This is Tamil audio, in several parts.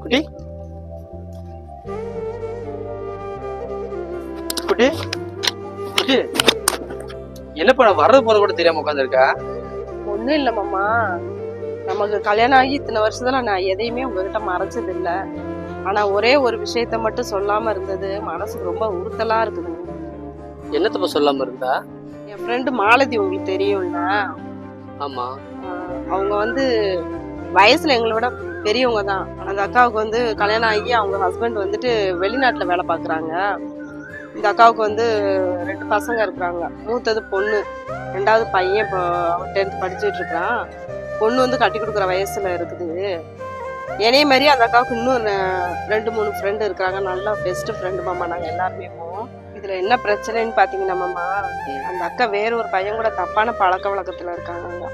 குட்டி குட்டி குட்டி என்னப்பா நான் வர்றது போற கூட தெரியாம உட்காந்துருக்கா ஒண்ணும் இல்ல மாமா. நமக்கு கல்யாணம் ஆகி இத்தனை வருஷத்துல நான் எதையுமே உங்ககிட்ட மறைச்சது இல்ல ஆனா ஒரே ஒரு விஷயத்த மட்டும் சொல்லாம இருந்தது மனசுக்கு ரொம்ப உறுத்தலா இருக்குதுங்க என்னத்தப்ப சொல்லாம இருந்தா? என் ஃப்ரெண்டு மாலதி உங்களுக்கு தெரியும்ல? ஆமா. அவங்க வந்து வயசுல எங்களை விட பெரியவங்க தான். அந்த அக்காவுக்கு வந்து கல்யாணம் ஆகி அவங்க ஹஸ்பண்ட் வந்துட்டு வெளிநாட்டுல வேலை பார்க்குறாங்க. இந்த அக்காவுக்கு வந்து ரெண்டு பசங்க இருக்கிறாங்க. மூத்தது பொண்ணு. ரெண்டாவது பையன் இப்போ அவன் டென்த் படிச்சுட்டு இருக்கிறான். பொண்ணு வந்து கட்டி கொடுக்குற வயசுல இருக்குது. என்னைய மாதிரி அந்த அக்காவுக்கு இன்னும் ரெண்டு மூணு ஃப்ரெண்டு இருக்கிறாங்க. நல்லா பெஸ்ட் ஃப்ரெண்டு மாமா. நாங்கள் எல்லாருமே போவோம் இதுல என்ன பிரச்சனைன்னு பாத்தீங்கன்னா மாமா அந்த அக்கா வேற ஒரு பையன் கூட தப்பான பழக்க வழக்கத்துல இருக்காங்க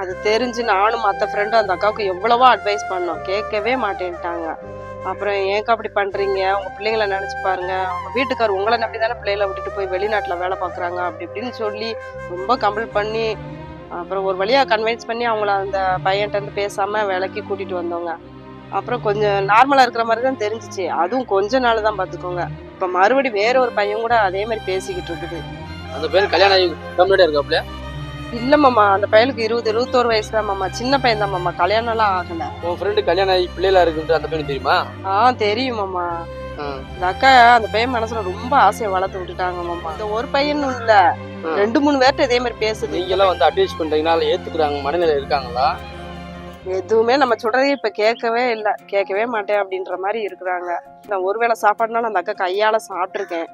அது தெரிஞ்சு நானும் மற்ற ஃப்ரெண்டும் அந்த அக்காவுக்கு எவ்வளவோ அட்வைஸ் பண்ணோம். கேட்கவே மாட்டேன்ட்டாங்க. அப்புறம் ஏன்க்கா அப்படி பண்றீங்க? உங்க பிள்ளைங்கள நினைச்சு பாருங்க. உங்க வீட்டுக்கார் உங்களை நம்பி தானே பிள்ளைகளை விட்டுட்டு போய் வெளிநாட்டில் வேலை பார்க்குறாங்க. அப்படி இப்படின்னு சொல்லி ரொம்ப கம்பல் பண்ணி அப்புறம் ஒரு வழியாக கன்வின்ஸ் பண்ணி அவங்கள அந்த பையன்கிட்ட பேசாமல் வேலைக்கு கூட்டிட்டு வந்தோங்க அப்புறம் கொஞ்சம் நார்மலாக இருக்கிற மாதிரி தான் தெரிஞ்சிச்சு. அதுவும் கொஞ்ச நாள் தான் பார்த்துக்கோங்க. இப்போ மறுபடி வேற ஒரு பையன் கூட அதே மாதிரி பேசிக்கிட்டு இருக்குது. அந்த பேர் கல்யாணம் தமிழ்நாடு இருக்காப்ல? இல்ல மாமா அந்த பையனுக்கு இருபது இருபத்தோரு வயசு தான் மாமா. சின்ன பையன் தான் மாமா. கல்யாணம் எல்லாம் ஆகல. உன் ஃப்ரெண்டு கல்யாணம் ஆகி பிள்ளைகளா இருக்குன்ற அந்த பையன் தெரியுமா? ஆ தெரியும் மாமா. இந்த அக்கா அந்த பையன் மனசுல ரொம்ப ஆசையை வளர்த்து விட்டுட்டாங்க மாமா. இந்த ஒரு பையனும் இல்ல. ரெண்டு மூணு பேர்ட்ட இதே மாதிரி பேசுது. நீங்க எல்லாம் வந்து அட்வைஸ் பண்றீங்கனால ஏத்துக்கிறாங்க மனநிலை இருக்காங்களா? எதுவுமே நம்ம சொல்றதே இப்ப கேட்கவே இல்ல. கேட்கவே மாட்டேன் அப்படின்ற மாதிரி இருக்கிறாங்க. நான் ஒருவேளை சாப்பாடுனாலும் அந்த அக்கா கையால சாப்பிட்டுருக்கேன்.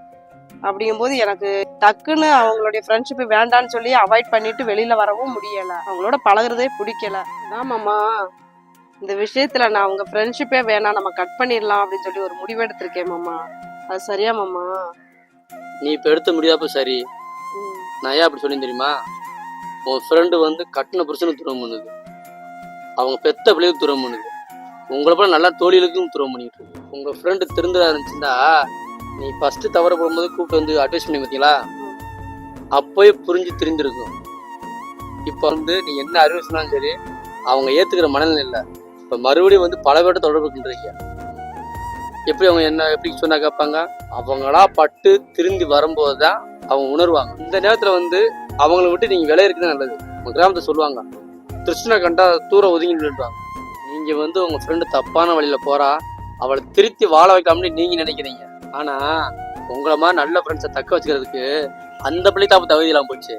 அப்படிங்கும்போது எனக்கு டக்குன்னு அவங்களுடைய ஃப்ரெண்ட்ஷிப் வேண்டான்னு சொல்லி அவாய்ட் பண்ணிட்டு வெளியில வரவும் முடியல. அவங்களோட பழகுறதே பிடிக்கல. ஆமாம்மா. இந்த விஷயத்துல நான் அவங்க ஃப்ரெண்ட்ஷிப்பே வேணாம் நம்ம கட் பண்ணிடலாம் அப்படின்னு சொல்லி ஒரு முடிவு எடுத்திருக்கேன் மாமா. அது சரியா மாமா? நீ இப்ப எடுத்த முடியாப்ப சரி. நான் ஏன் அப்படி சொல்லி தெரியுமா? உன் ஃப்ரெண்டு வந்து கட்டின புருஷனுக்கு துரோகம் பண்ணுது. அவங்க பெத்த பிள்ளைக்கு துரோகம் பண்ணுது. உங்களை போல நல்லா தோழிகளுக்கும் துரோகம் பண்ணிட்டு இருக்கு. உங்க ஃப்ரெண்டு திருந்ததா இருந்துச்சுன்னா நீ ஃபஸ்ட்டு தவறு போடும்போது கூப்பிட்டு வந்து அட்வைஸ் பண்ணி பார்த்தீங்களா? அப்போயே புரிஞ்சு தெரிஞ்சிருக்கும். இப்போ வந்து நீ என்ன அறிவு சொன்னாலும் சரி அவங்க ஏற்றுக்கிற மனநிலை இல்லை. இப்போ மறுபடியும் வந்து பல பேர்ட்ட தொடர்பு கொண்டிருக்கிய? எப்படி அவங்க என்ன எப்படி சொன்னா கேட்பாங்க? அவங்களா பட்டு திரும்பி வரும்போது தான் அவங்க உணர்வாங்க. இந்த நேரத்தில் வந்து அவங்கள விட்டு நீங்கள் விலை இருக்குது நல்லது. உங்கள் கிராமத்தை சொல்லுவாங்க திருஷ்ணா கண்டா தூரம் ஒதுங்கி நின்றுவாங்க வந்து உங்கள் ஃப்ரெண்டு தப்பான வழியில் போகிறா அவளை திருத்தி வாழ வைக்காமனு நீங்கள் நினைக்கிறீங்க. ஆனா உங்களை மாதிரி நல்ல ஃப்ரெண்ட்ஸை தக்க வச்சுக்கிறதுக்கு அந்த பிள்ளை தாப்பு தகுதியெல்லாம் போச்சு.